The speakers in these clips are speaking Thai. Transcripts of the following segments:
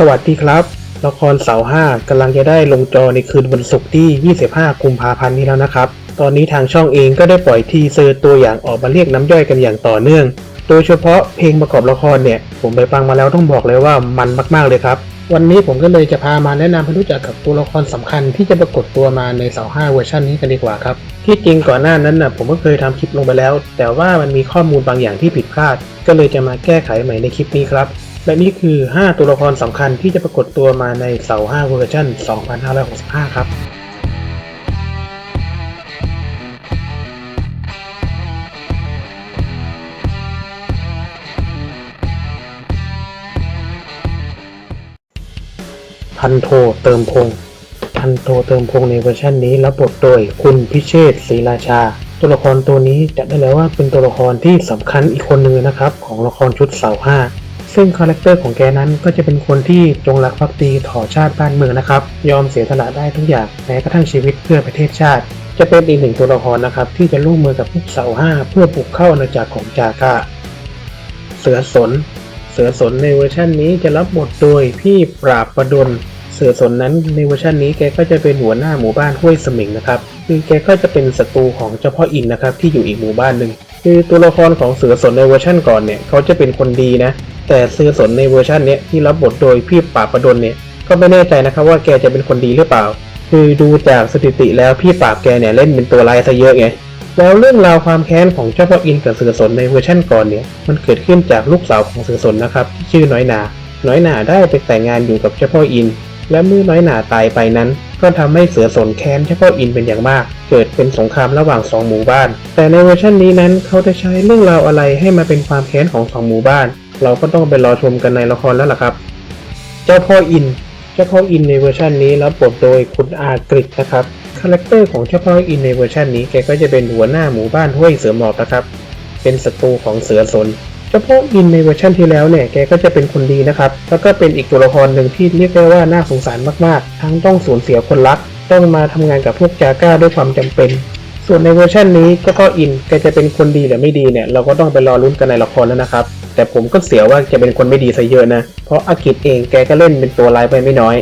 สวัสดีครับ ละครเสาห้ากำลังจะได้ลงจอในคืนวันศุกร์ที่ 25 กุมภาพันธ์นี้แล้วนะครับ ตอนนี้ทางช่องเองก็ได้ปล่อยทีเซอร์ตัวอย่างออกมาเรียกน้ำย่อยกันอย่างต่อเนื่อง โดยเฉพาะเพลงประกอบละครเนี่ย ผมไปฟังมาแล้วต้องบอกเลยว่ามันมากๆเลยครับ วันนี้ผมก็เลยจะพามาแนะนำให้รู้จักกับตัวละครสำคัญที่จะปรากฏตัวมาในเสาห้าเวอร์ชันนี้กันดีกว่าครับ ที่จริงก่อนหน้านั้นน่ะผมก็เคยทำคลิปลงไปแล้ว แต่ว่ามันมีข้อมูลบางอย่างที่ผิดพลาด ก็เลยจะมาแก้ไขใหม่ในคลิปนี้ครับ และนี่คือ 5 ตัวละครสำคัญที่จะปรากฏตัวมาในเสา5เวอร์ชัน2565 ครับพันโทเติมพง พันโทเติมพงในเวอร์ชันนี้รับบทโดยคุณพิเชษศรีราชา ตัวละครตัวนี้จะได้แล้วว่าเป็นตัวละครที่สำคัญอีกคนหนึ่งนะครับ ของละครชุดเสาห้า ซึ่งคาแรคเตอร์ของแกนั้นก็จะเป็นคนที่จงรักภักดีต่อชาติบ้านเมืองนะครับ ยอมเสียสละได้ทุกอย่างแม้กระทั่งชีวิตเพื่อประเทศชาติ จะเป็นอีกหนึ่งตัวละครนะครับที่จะร่วมมือกับพวกเสาห้าเพื่อปลุกเข้าอาณาจักรของจากาเสือสน เสือสนในเวอร์ชันนี้จะรับบทโดยพี่ปราบประดล สือสนนั้นในเวอร์ชันนี้แกก็จะเป็นหัวหน้าหมู่บ้านห้วยสมิงนะครับคือแกก็จะเป็นศัตรูของเจ้าพ่ออินนะครับที่อยู่อีกหมู่บ้านหนึ่งคือตัวละครของเสือสนในเวอร์ชันก่อนเนี่ยเขาจะเป็นคนดีนะ แต่เสือสนในเวอร์ชันเนี้ยที่รับบทโดยพี่ปราประดลเนี่ยก็ไม่แน่ใจนะครับว่าแกจะเป็นคนดีหรือเปล่า คือดูจากสถิติแล้วพี่ปราบแกเนี่ยเล่นเป็นตัวร้ายซะเยอะไงแล้วเรื่องราวความแค้นของเจ้าพ่ออินกับเสือสนในเวอร์ชั่นก่อนเนี่ยมันเกิดขึ้นจากลูกสาวของเสือสนนะครับที่ชื่อน้อยนา น้อยหนาได้ไปแต่งงานอยู่กับเจ้าพ่ออิน และเมื่อน้อยหนาตายไปนั้น ก็ทำให้เสือสนแค้นเจ้าพ่ออินเป็นอย่างมาก เกิดเป็นสงครามระหว่างสองหมู่บ้าน แต่ในเวอร์ชันนี้นั้นเขาจะใช้เรื่องราวอะไรให้มาเป็นความแค้นของสองหมู่บ้าน เราก็ต้องไปรอชมกันในละครแล้วล่ะครับ เจ้าพ่ออิน เจ้าพ่ออินในเวอร์ชันนี้รับบทโดยคุณอากฤษนะครับ คาแรคเตอร์ของเจ้าพ่ออินในเวอร์ชันนี้แกก็จะเป็นหัวหน้าหมู่บ้านห้วยเสือหมอบนะครับ เป็นศัตรูของเสือสน เจ้าพ่ออินในเวอร์ชันที่แล้วเนี่ย แกก็จะเป็นคนดีนะครับ แล้วก็เป็นอีกตัวละครหนึ่งที่เรียกได้ว่าน่าสงสารมากๆ ทั้งต้องสูญเสียคนรัก ต้องมาทำงานกับพวกจาก้าด้วยความจำเป็น ส่วนในเวอร์ชันนี้เจ้าอิน แกจะเป็นคนดีหรือไม่ดีเนี่ย เราก็ต้องไปรอลุ้นกันในละครแล้วนะครับ แต่ผมก็เสียว่าจะเป็นคนไม่ดีซะเยอะนะ เพราะอากิจเองแกก็เล่นเป็นตัวร้ายไปไม่น้อย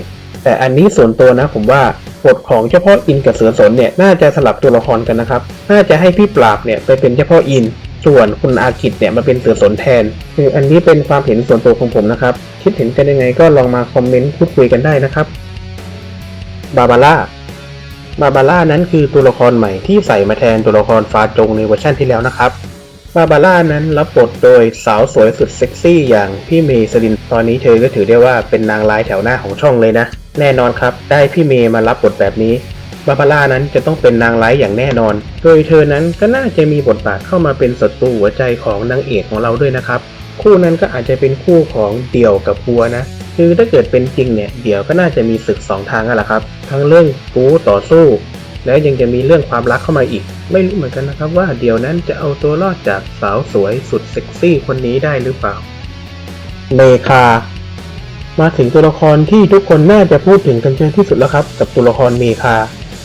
แต่อันนี้ส่วนตัวนะผมว่าบทของเจ้าพ่ออินกับเสือสนเนี่ยน่าจะสลับตัวละครกันนะครับ น่าจะให้พี่ปราบเนี่ยไปเป็นเจ้าพ่ออิน ส่วนคุณอากิจเนี่ยมาเป็นเสือสนแทน คืออันนี้เป็นความเห็นส่วนตัวของผมนะครับ คิดเห็นกันยังไงก็ลองมาคอมเมนต์พูดคุยกันได้นะครับบาบาร่าบาบาร่านั้นคือตัวละครใหม่ที่ใส่มาแทนตัวละครฟาจงในเวอร์ชันที่แล้วนะครับบาบาร่านั้นรับบทโดยสาวสวยสุดเซ็กซี่อย่างพี่เมย์สลินตอนนี้เธอก็ถือได้ว่าเป็นนางร้ายแถวหน้าของช่องเลยนะ แน่นอนครับ ได้พี่เมย์มารับบทแบบนี้ บาบาร่านั้นจะต้องเป็นนางร้ายอย่างแน่นอน โดยเธอนั้นก็น่าจะมีบทบาทเข้ามาเป็นศัตรูหัวใจของนางเอกของเราด้วยนะครับ คู่นั้นก็อาจจะเป็นคู่ของเดี่ยวกับบัวนะ คือถ้าเกิดเป็นจริงเนี่ยเดี่ยวก็น่าจะมีศึกสองทางกันแหละครับ ทั้งเรื่องกู้ต่อสู้ แล้วยังจะมีเรื่องความรักเข้ามาอีก ไม่รู้เหมือนกันนะครับว่าเดี๋ยวนั้นจะเอาตัวรอดจากสาวสวยสุดเซ็กซี่คนนี้ได้หรือเปล่าเมคามาถึงตัวละครที่ทุกคนน่าจะพูดถึงกันเยอะที่สุดแล้วครับ กับตัวละครเมคา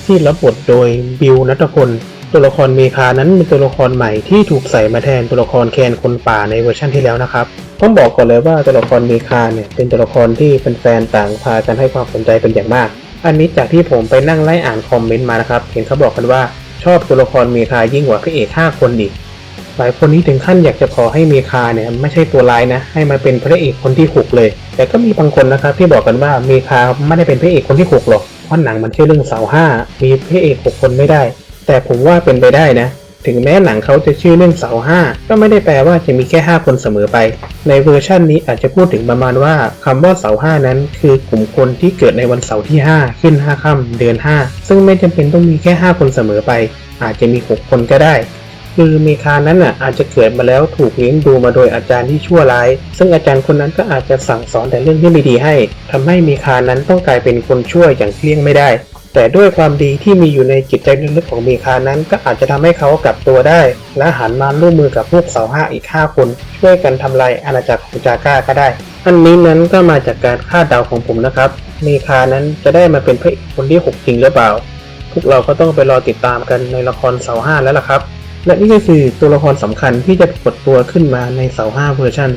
ที่รับบทโดยบิวนัทพลตัวละครเมคานั้นเป็นตัวละครใหม่ที่ถูกใส่มาแทนตัวละครแคนคนป่าในเวอร์ชันที่แล้วนะครับต้องบอกก่อนเลยว่าตัวละครเมคาเนี่ยเป็นตัวละครที่แฟนๆต่างพากันให้ความสนใจเป็นอย่างมาก อันนี้จากที่ผมไปนั่งไล่อ่านคอมเมนต์มานะครับเห็นเขาบอกกันว่าชอบตัวละครเมคายิ่งกว่าพระเอก5คนอีกหลายคนนี้ถึงขั้นอยากจะขอให้เมคาเนี่ยไม่ใช่ตัวร้ายนะให้มาเป็นพระเอกคนที่หกเลย แต่ก็มีบางคนนะครับที่บอกกันว่าเมคาไม่ได้เป็นพระเอกคนที่หกหรอก เพราะหนังมันชื่อเรื่องเสาห้ามีพระเอกหกคนไม่ได้ แต่ผมว่าเป็นไปได้นะ ถึงแม้หนังเขาจะชื่อเรื่องเสาห้าก็ไม่ได้แปลว่าจะมีแค่5คนเสมอไป ในเวอร์ชั่นนี้อาจจะพูดถึงประมาณว่าคำว่าเสาห้านั้น คือกลุ่มคนที่เกิดในวันเสาร์ที่5ขึ้น5ค่ำเดือน5ซึ่งไม่จำเป็นต้องมีแค่5คนเสมอไป อาจจะมี6คนก็ได้ คือเมคานั้นน่ะอาจจะเกิดมาแล้วถูกเลี้ยงดูมาโดยอาจารย์ที่ชั่วร้าย ซึ่งอาจารย์คนนั้นก็อาจจะสั่งสอนแต่เรื่องที่ไม่ดีให้ทำให้เมคานั้นต้องกลายเป็นคนชั่วอย่างเลี่ยงไม่ได้ แต่ด้วยความดีที่มีอยู่ในจิตใจลึกๆของเมคานั้น ก็อาจจะทำให้เขากลับตัวได้ และหันมาร่วมมือกับพวกเสาห้าอีก 5 คน ช่วยกันทำลายอาณาจักรของจาก้าก็ได้อันนี้นั้นก็มาจากการคาดเดาของผมนะครับเมคานั้นจะได้มาเป็นพระเอกคนที่ 6 จริงหรือเปล่า พวกเราก็ต้องไปรอติดตามกันในละครเสาห้าแล้วล่ะครับ และนี่ก็คือตัวละครสำคัญที่จะปรากฏตัวขึ้นมาในเสาห้าเวอร์ชัน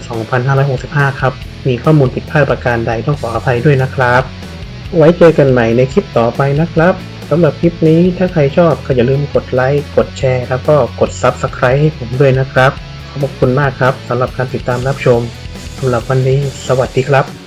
2565 ครับ มีข้อมูลผิดพลาดประการใดต้องขออภัยด้วยนะครับ ไว้เจอกันใหม่ในคลิปต่อไปนะครับสำหรับคลิปนี้ถ้าใครชอบก็อย่าลืมกดไลค์ กดแชร์ แล้วก็กด Subscribe ให้ผมด้วยนะครับ ขอบคุณมากครับสำหรับการติดตามรับชมสำหรับวันนี้ สวัสดีครับ